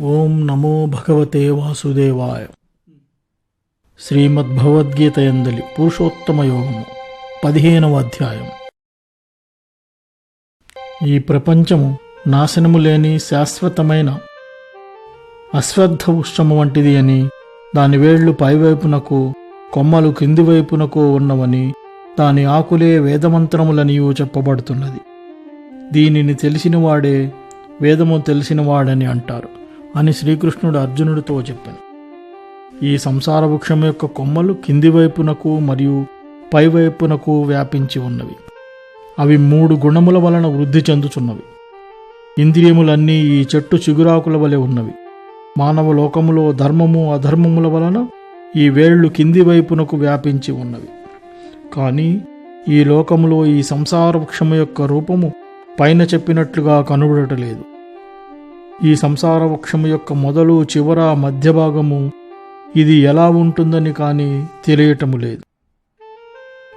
ఓం నమో భగవతే వాసుదేవాయ. శ్రీమద్భగవద్గీత ఎందలి పురుషోత్తమ యోగము పదిహేనవ అధ్యాయం. ఈ ప్రపంచము నాశనము లేని శాశ్వతమైన అశ్వత్థ ఉష్ణము వంటిది అని దాని వేళ్ళు పైవైపునకు కొమ్మలు కింది వైపునకు ఉన్నవని దాని ఆకులే వేదమంత్రములనియూ చెప్పబడుతున్నది. దీనిని తెలిసినవాడే వేదము తెలిసినవాడని అంటారు. అని శ్రీకృష్ణుడు అర్జునుడితో చెప్పాను. ఈ సంసార వృక్షం యొక్క కొమ్మలు కింది వైపునకు మరియు పైవైపునకు వ్యాపించి ఉన్నవి. అవి మూడు గుణముల వలన వృద్ధి చెందుచున్నవి. ఇంద్రియములన్నీ ఈ చెట్టు చిగురాకుల వలె ఉన్నవి. మానవ లోకములో ధర్మము అధర్మముల వలన ఈ వేళ్ళు కింది వైపునకు వ్యాపించి ఉన్నవి. కానీ ఈ లోకములో ఈ సంసార వృక్షము యొక్క రూపము పైన చెప్పినట్లుగా కనబడటలేదు ఈ సంసార వృక్షము యొక్క మొదలు చివర మధ్య భాగము ఇది ఎలా ఉంటుందని కానీ తెలియటము లేదు.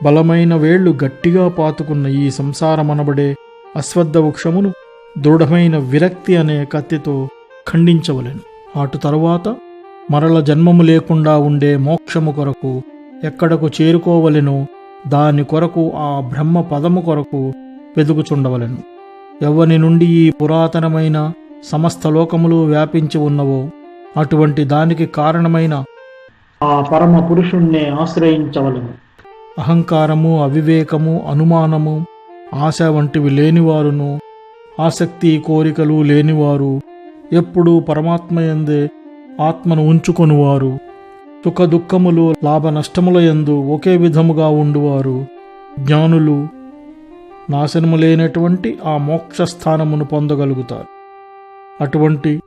బలమైన వేళ్ళు గట్టిగా పాతుకున్న ఈ సంసారమనబడే అశ్వద్ధ వృక్షమును దృఢమైన విరక్తి అనే కత్తితో ఖండించవలెను. అటు తరువాత మరల జన్మము లేకుండా ఉండే మోక్షము కొరకు ఎక్కడకు చేరుకోవలెనో దాని కొరకు ఆ బ్రహ్మ పదము కొరకు వెదుకుచుండవలెను. ఎవని నుండి ఈ పురాతనమైన సమస్త లోకములు వ్యాపించి ఉన్నవో అటువంటి దానికి కారణమైన ఆ పరమ పురుషుణ్ణే ఆశ్రయించవలను. అహంకారము అవివేకము అనుమానము ఆశ వంటివి లేనివారును ఆసక్తి కోరికలు లేనివారు ఎప్పుడూ పరమాత్మయందే ఆత్మను ఉంచుకొనువారు. సుఖ దుఃఖములు లాభ నష్టముల యందు ఒకే విధముగా ఉండువారు. జ్ఞానులు నాశనము లేనటువంటి ఆ మోక్ష స్థానమును పొందగలుగుతారు. అటువంటి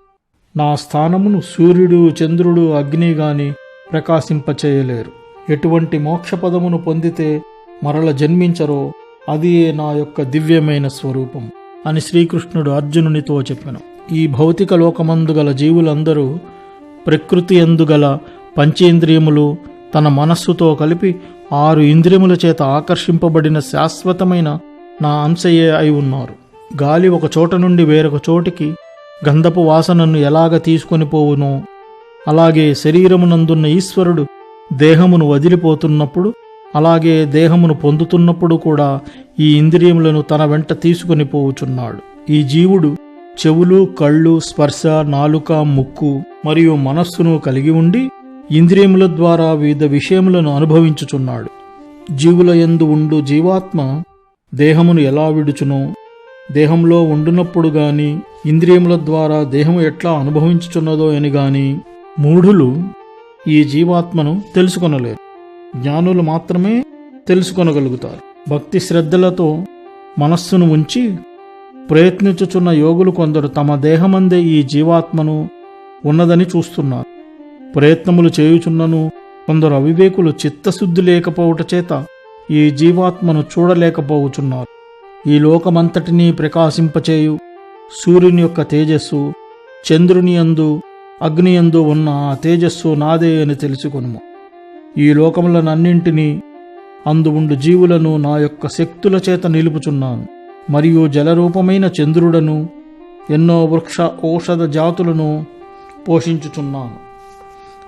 నా స్థానమును సూర్యుడు చంద్రుడు అగ్ని గాని ప్రకాశింపచేయలేరు. ఎటువంటి మోక్షపదమును పొందితే మరల జన్మించరో అది నా యొక్క దివ్యమైన స్వరూపం అని శ్రీకృష్ణుడు అర్జునునితో చెప్పాను. ఈ భౌతిక లోకమందు గల జీవులందరూ ప్రకృతి ఎందుగల పంచేంద్రియములు తన మనస్సుతో కలిపి ఆరు ఇంద్రియముల చేత ఆకర్షింపబడిన శాశ్వతమైన నా అంశయే అయి ఉన్నారు. గాలి ఒక చోట నుండి వేరొక చోటికి గంధపు వాసనను ఎలాగ తీసుకొని పోవునో? అలాగే శరీరమునందున్న ఈశ్వరుడు దేహమును వదిలిపోతున్నప్పుడు అలాగే దేహమును పొందుతున్నప్పుడు కూడా ఈ ఇంద్రియములను తన వెంట తీసుకొని పోవుచున్నాడు. ఈ జీవుడు చెవులు కళ్ళు స్పర్శ నాలుక ముక్కు మరియు మనస్సును కలిగి ఉండి ఇంద్రియముల ద్వారా వివిధ విషయములను అనుభవించుచున్నాడు. జీవుల ఎందు ఉండు జీవాత్మ దేహమును ఎలా విడుచునో? దేహంలో ఉండునప్పుడు గాని ఇంద్రియముల ద్వారా దేహము ఎట్లా అనుభవించుచున్నదో అని గాని మూఢులు ఈ జీవాత్మను తెలుసుకొనలేరు. జ్ఞానులు మాత్రమే తెలుసుకొనగలుగుతారు. భక్తి శ్రద్ధలతో మనస్సును ఉంచి ప్రయత్నించుచున్న యోగులు కొందరు తమ దేహమందే ఈ జీవాత్మను ఉన్నదని చూస్తున్నారు. ప్రయత్నములు చేయుచున్నను కొందరు అవివేకులు చిత్తశుద్ధి లేకపోవుట చేత ఈ జీవాత్మను చూడలేకపోవుచున్నారు. ఈ లోకమంతటినీ ప్రకాశింపచేయు సూర్యుని యొక్క తేజస్సు చంద్రుని యందు అగ్ని యందు ఉన్న ఆ తేజస్సు నాదే అని తెలుసుకొనుము. ఈ లోకములనన్నింటినీ అందు ఉండు జీవులను నా యొక్క శక్తుల చేత నిలుపుచున్నాను. మరియు జలరూపమైన చంద్రుడను ఎన్నో వృక్ష ఔషధ జాతులను పోషించుచున్నాను.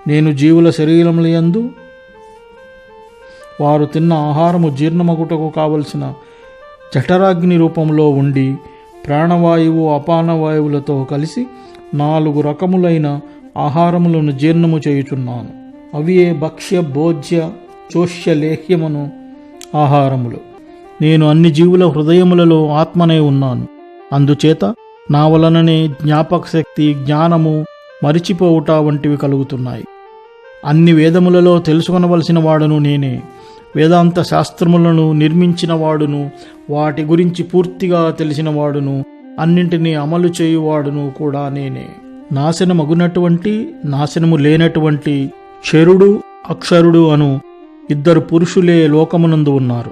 నేను జీవుల శరీరముల యందు వారు తిన్న ఆహారము జీర్ణమగుటకు కావలసిన జఠరాగ్ని రూపంలో ఉండి ప్రాణవాయువు అపానవాయువులతో కలిసి నాలుగు రకములైన ఆహారములను జీర్ణము చేయుచున్నాను. అవియే భక్ష్య భోజ్య చోష్య లేహ్యమును ఆహారములు. నేను అన్ని జీవుల హృదయములలో ఆత్మనే ఉన్నాను. అందుచేత నా వలననే జ్ఞాపక శక్తి జ్ఞానము మరిచిపోవుట వంటివి కలుగుతున్నాయి. అన్ని వేదములలో తెలుసుకొనవలసిన వాడును నేనే. వేదాంత శాస్త్రములను నిర్మించిన వాడును వాటి గురించి పూర్తిగా తెలిసిన వాడును అన్నింటినీ అమలు చేయువాడును కూడా నేనే. నాశనమగునటువంటి నాశనము లేనటువంటి క్షరుడు అక్షరుడు అను ఇద్దరు పురుషులే లోకమునందు ఉన్నారు.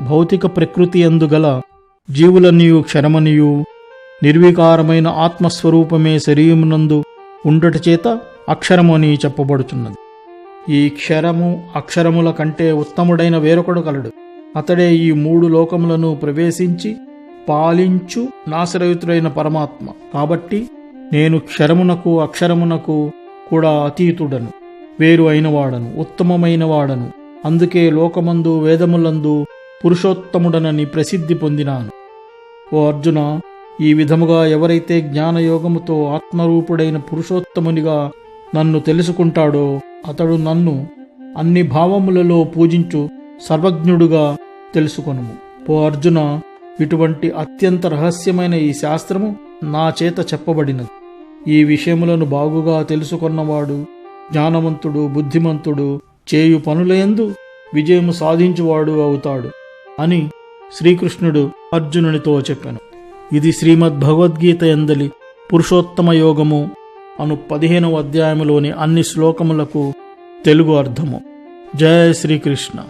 భౌతిక ప్రకృతి అందుగల జీవులనియు క్షరమనియు నిర్వికారమైన ఆత్మస్వరూపమే శరీరమునందు ఉండట చేత అక్షరము అని చెప్పబడుచున్నది. ఈ క్షరము అక్షరముల కంటే ఉత్తముడైన వేరొకడు కలడు. అతడే ఈ మూడు లోకములను ప్రవేశించి పాలించు నాశరయుతుడైన పరమాత్మ. కాబట్టి నేను క్షరమునకు అక్షరమునకు కూడా అతీతుడను. వేరు అయినవాడను ఉత్తమమైన వాడను అందుకే లోకమందు వేదములందు పురుషోత్తముడనని ప్రసిద్ధి పొందినాను. ఓ అర్జున ఈ విధముగా ఎవరైతే జ్ఞానయోగముతో ఆత్మరూపుడైన పురుషోత్తమునిగా నన్ను తెలుసుకుంటాడో అతడు నన్ను అన్ని భావములలో పూజించు సర్వజ్ఞుడుగా తెలుసుకొనుము. ఓ అర్జున ఇటువంటి అత్యంత రహస్యమైన ఈ శాస్త్రము నా చేత చెప్పబడినది. ఈ విషయములను బాగుగా తెలుసుకున్నవాడు జ్ఞానవంతుడు బుద్ధిమంతుడు చేయు పనులయందు విజయము సాధించువాడు అవుతాడు అని శ్రీకృష్ణుడు అర్జునునితో చెప్పాను. ఇది శ్రీమద్ భగవద్గీత ఎందలి పురుషోత్తమ యోగము అను పదిహేనవ అధ్యాయములోని అన్ని శ్లోకములకు తెలుగు అర్థము. జయ శ్రీకృష్ణ.